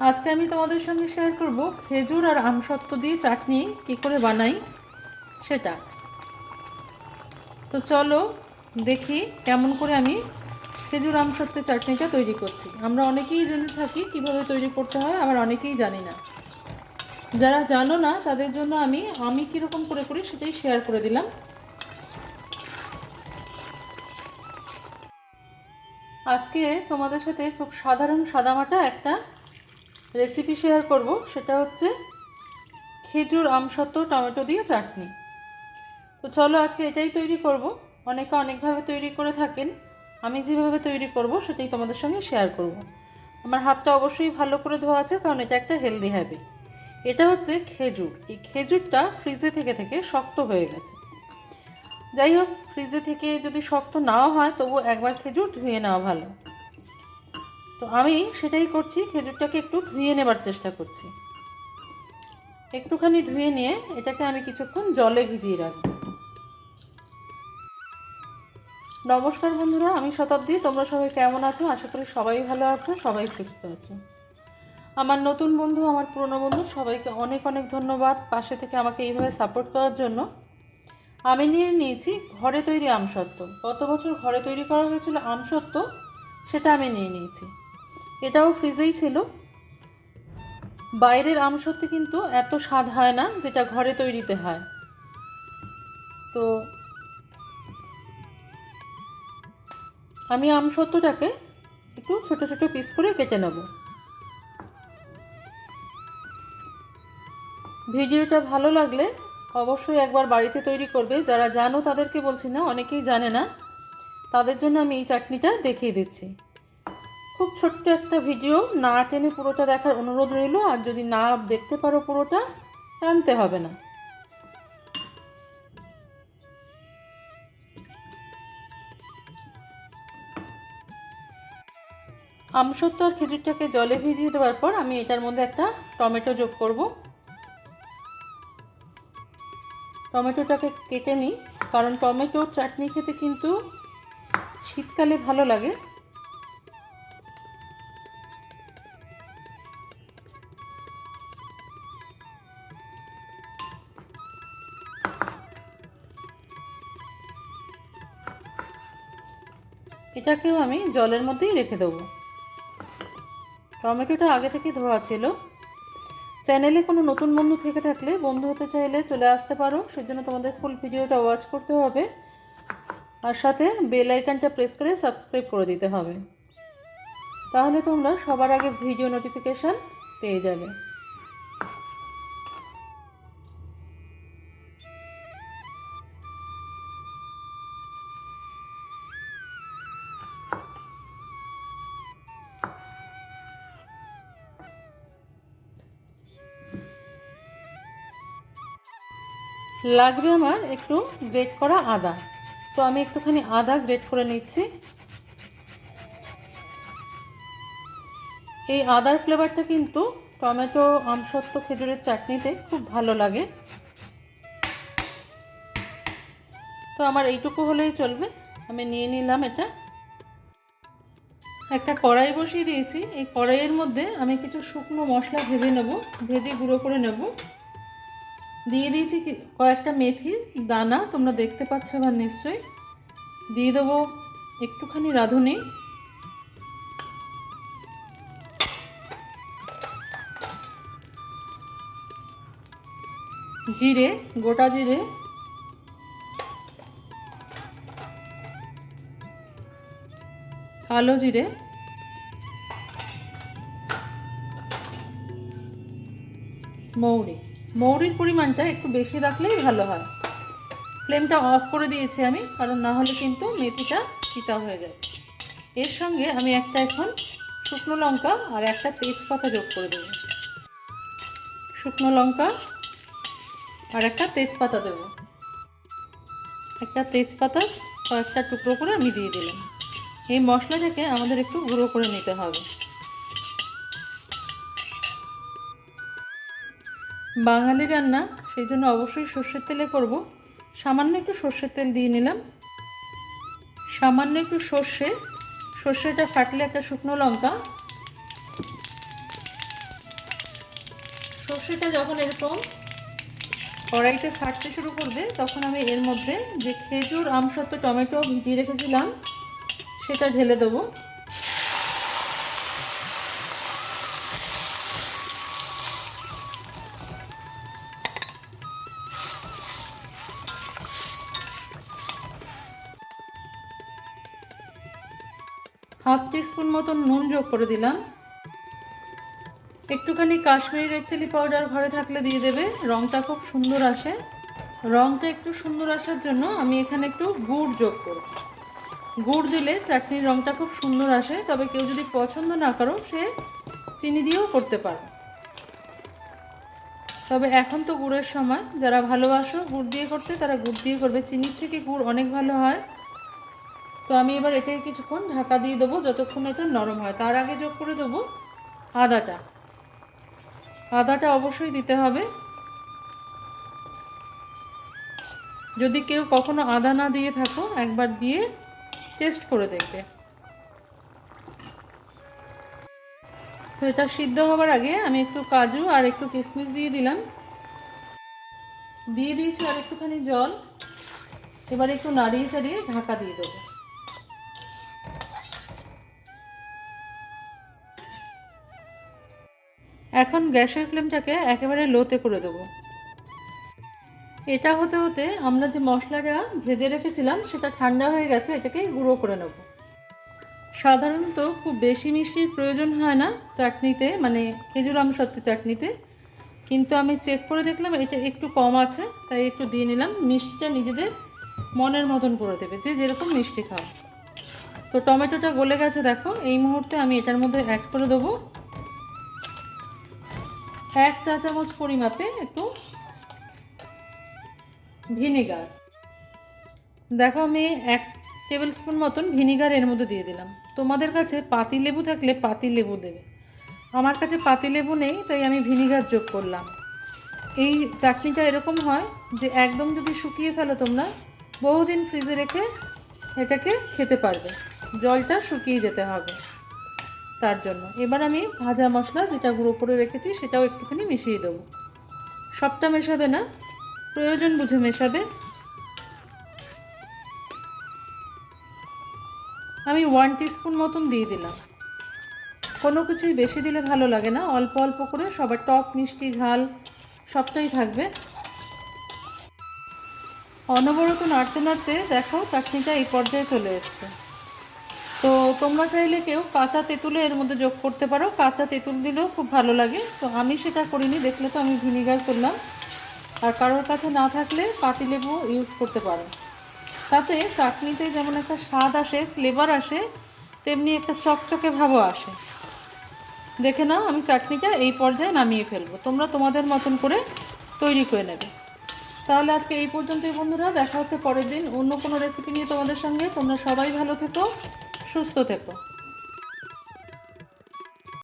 আজকে আমি তোমাদের সঙ্গে শেয়ার করব খেজুর আর আমসত্ত্ব দিয়ে চাটনি। কী করে বানাই? সেটা। তো চলো দেখি কেমন করে আমি খেজুর আমসত্ত্বের চাটনিটা তৈরি করছি। আমরা অনেকেই জেনে থাকি কীভাবে তৈরি করতে হয়, আবার অনেকেই জানি না। যারা জানো না, তাদের জন্য আমি আমি কীরকম করে করি সেটাই শেয়ার করে দিলাম। আজকে তোমাদের সাথে খুব সাধারণ সাদামাটা একটা রেসিপি শেয়ার করব, সেটা হচ্ছে খেজুর আমসত্ত্ব টমেটো দিয়ে চাটনি। তো চলো আজকে এটাই তৈরি করব। অনেকে অনেকভাবে তৈরি করে থাকেন, আমি যেভাবে তৈরি করব সেটাই তোমাদের সঙ্গে শেয়ার করব। আমার হাতটা অবশ্যই ভালো করে ধোয়া আছে, কারণ এটা একটা হেলদি হ্যাবিট এটা হচ্ছে খেজুর। এই খেজুরটা ফ্রিজে থেকে থেকে শক্ত হয়ে গেছে। যাই হোক ফ্রিজে থেকে যদি শক্ত নাও হয় তবু একবার খেজুর ধুয়ে নেওয়া ভালো। তো আমি সেটাই করছি, খেজুরটাকে একটু ধুয়ে নেবার চেষ্টা করছি। একটুখানি ধুয়ে নিয়ে এটাকে আমি কিছুক্ষণ জলে ভিজিয়ে রাখব। নমস্কার বন্ধুরা, আমি শতাব্দী। তোমরা সবাই কেমন আছো? আশা করি সবাই ভালো আছো, সবাই সুস্থ আছো। আমার নতুন বন্ধু, আমার পুরনো বন্ধু, সবাইকে অনেক অনেক ধন্যবাদ পাশে থেকে আমাকে এইভাবে সাপোর্ট করার জন্য। আমি নিয়ে নিয়েছি ঘরে তৈরি আমসত্ত্ব গত বছর ঘরে তৈরি করা হয়েছিল আমসত্ত্ব সেটা আমি নিয়ে নিয়েছি। এটাও ফ্রিজেই ছিল। বাইরের আমসত্ত্ব কিন্তু এত স্বাদ হয় না যেটা ঘরে তৈরিতে হয়। তো আমি আমসত্ত্বটাকে একটু ছোট ছোট পিস করে কেটে নেব। ভিডিওটা ভালো লাগলে অবশ্যই একবার বাড়িতে তৈরি করবে। যারা জানো তাদেরকে বলছি না, অনেকেই জানে না। তাদের জন্য আমি এই চাটনিটা দেখিয়ে দিচ্ছি। খুব ছোট্ট একটা ভিডিও, না টেনে পুরোটা দেখার অনুরোধ রইল, আর যদি না দেখতে পারো পুরোটা, টানতে হবে না। আমসত্ত্ব আর খেজুরটাকে জলে ভিজিয়ে দেওয়ার পর আমি এটার মধ্যে একটা টমেটো যোগ করব। টমেটোটাকে কেটে নিই, কারণ টমেটোর চাটনি খেতে কিন্তু শীতকালে ভালো লাগে। এটাকেও আমি জলের মধ্যেই রেখে দেবো। টমেটোটা আগে থেকে ধোয়া ছিল। চ্যানেলে কোনো নতুন বন্ধু থেকে থাকলে বন্ধু হতে চাইলে চলে আসতে পারো, সেজন্য তোমাদের ফুল ভিডিওটা ওয়াচ করতে হবে। আর সাথে বেল আইকনটা প্রেস করে সাবস্ক্রাইব করে দিতে হবে। তাহলে তোমরা সবার আগে ভিডিও নোটিফিকেশান পেয়ে যাবে। লাগবে আমার একটু গ্রেট করা আদা। তো আমি একটুখানি আদা গ্রেট করে নিচ্ছি। এই আদার ফ্লেভারটা কিন্তু টমেটো আমসত্ত্ব খেজুরের চাটনিতে খুব ভালো লাগে। তো আমার এইটুকু হলেই চলবে। আমি নিয়ে নিলাম এটা। একটা কড়াই বসিয়ে দিয়েছি। এই কড়াইয়ের মধ্যে আমি কিছু শুকনো মশলা ভেজে নেব, ভেজে গুঁড়ো করে নেব। দিয়ে দিয়েছি কয়েকটা মেথি, দানা, তোমরা দেখতে পাচ্ছ এবার নিশ্চয়ই। দিয়ে দেবো একটুখানি রাঁধুনি। জিরে, গোটা জিরে। কালো জিরে। মৌরি। মৌরির পরিমাণটা একটু বেশি রাখলেই ভালো হয়। ফ্লেমটা অফ করে দিয়েছি আমি, কারণ না হলে কিন্তু মেথিটা চিতা হয়ে যায়। এর সঙ্গে আমি একটা এখন শুকনো লঙ্কা আর একটা তেজপাতা যোগ করে দেবো। শুকনো লঙ্কা আর একটা তেজপাতা দেবো। একটা তেজপাতা কয়েকটা টুকরো করে আমি দিয়ে দিলাম। এই মশলাটাকে আমাদের একটু গুঁড়ো করে নিতে হবে। বাঙালি রান্না, সেই জন্য অবশ্যই সর্ষের তেলে করব। সামান্য একটু সর্ষের তেল দিয়ে নিলাম। সামান্য একটু সর্ষে, সর্ষেটা ফাটলে একটা শুকনো লঙ্কা। সর্ষেটা যখন এরকম কড়াইতে ফাটতে শুরু করবে, তখন আমি এর মধ্যে যে খেজুর আমসত্ব টমেটো ভিজিয়ে রেখেছিলাম, সেটা ঢেলে দেবো। হাফ টিস্পুন মতন নুন যোগ করে দিলাম। একটুখানি কাশ্মীরি রেড চিলি পাউডার ঘরে থাকলে দিয়ে দেবে রঙটা খুব সুন্দর আসে। রঙটা একটু সুন্দর আসার জন্য আমি এখানে একটু গুড় যোগ করব। গুড় দিলে চাটনির রঙটা খুব সুন্দর আসে, তবে কেউ যদি পছন্দ না করো, সে চিনি দিয়েও করতে পারো। তবে এখন তো গুড়ের সময়, যারা ভালোবাসো গুড় দিয়ে করতে, তারা গুড় দিয়ে করবে। চিনির থেকে গুড় অনেক ভালো হয়। তো আমি এবার এটাকে কিছুক্ষণ ঢাকা দিয়ে দেবো যতক্ষণ এটা নরম হয়। তার আগে যোগ করে দেবো আদাটা। আদাটা অবশ্যই দিতে হবে। যদি কেউ কখনো আদা না দিয়ে থাকো, একবার দিয়ে টেস্ট করে দেখবে। তো এটা সিদ্ধ হবার আগে আমি একটু কাজু আর একটু কিশমিশ দিয়ে দিলাম। দিয়ে দিয়েছি আর একটুখানি জল। এবার একটু নাড়িয়ে চাড়িয়ে ঢাকা দিয়ে দেবো। এখন গ্যাসের ফ্লেমটাকে একেবারে লোতে করে দেবো। এটা হতে হতে আমরা যে মশলাটা ভেজে রেখেছিলাম, সেটা ঠান্ডা হয়ে গেছে, এটাকে গুঁড়ো করে নেব। সাধারণত খুব বেশি মিষ্টির প্রয়োজন হয় না চাটনিতে মানে খেজুর আমসত্ত্ব চাটনিতে। কিন্তু আমি চেক করে দেখলাম, এটা একটু কম আছে, তাই একটু দিয়ে নিলাম। মিষ্টিটা নিজেদের মনের মতন করে দেবে, যে যেরকম মিষ্টি খাও। তো টমেটোটা গলে গেছে, দেখো। এই মুহূর্তে আমি এটার মধ্যে অ্যাড করে দেবো। এক চা চামচ পরিমাপে একটু ভিনিগার। দেখো আমি এক টেবিল স্পুন মতন ভিনিগার এর মধ্যে দিয়ে দিলাম। তোমাদের কাছে পাতি লেবু থাকলে পাতি লেবু দেবে। আমার কাছে পাতি লেবু নেই, তাই আমি ভিনিগার যোগ করলাম। এই চাটনিটা এরকম হয় যে একদম যদি শুকিয়ে ফেলো তোমরা, বহুদিন ফ্রিজে রেখে এটাকে খেতে পারবে। জলটা শুকিয়ে যেতে হবে। তার জন্য। এবার আমি ভাজা মশলা যেটা গুঁড়ো করে রেখেছি, সেটাও একটুখানি মিশিয়ে দেবো। সবটা মেশাবে না, প্রয়োজন বুঝে মেশাবে। আমি ওয়ান টিস্পুন মতন দিয়ে দিলাম। কোনো কিছুই বেশি দিলে ভালো লাগে না, অল্প অল্প করে সবার টক, মিষ্টি, ঝাল, সবটাই থাকবে। অনবরত নাড়তে নাড়তে দেখো চাটনিটা এই পর্যায়ে চলে এসছে। তো তোমরা চাইলে কেউ কাঁচা তেঁতুলে এর মধ্যে যোগ করতে পারো। কাঁচা তেঁতুল দিলেও খুব ভালো লাগে। তো আমি সেটা করিনি, দেখলে তো আমি ভিনিগার করলাম। আর কারোর কাছে না থাকলে পাতিলেবু ইউজ করতে পারো। তাতে চাটনিতে যেমন একটা স্বাদ আসে ফ্লেভার আসে, তেমনি একটা চকচকে ভাবও আসে। দেখে নাও, আমি চাটনিটা এই পর্যায়ে নামিয়ে ফেলব। তোমরা তোমাদের মতন করে তৈরি করে নেবে। তাহলে আজকে এই পর্যন্তই বন্ধুরা। দেখা হচ্ছে পরের দিন অন্য কোনো রেসিপি নিয়ে তোমাদের সঙ্গে। তোমরা সবাই ভালো থেকো। সুস্থ থেকো।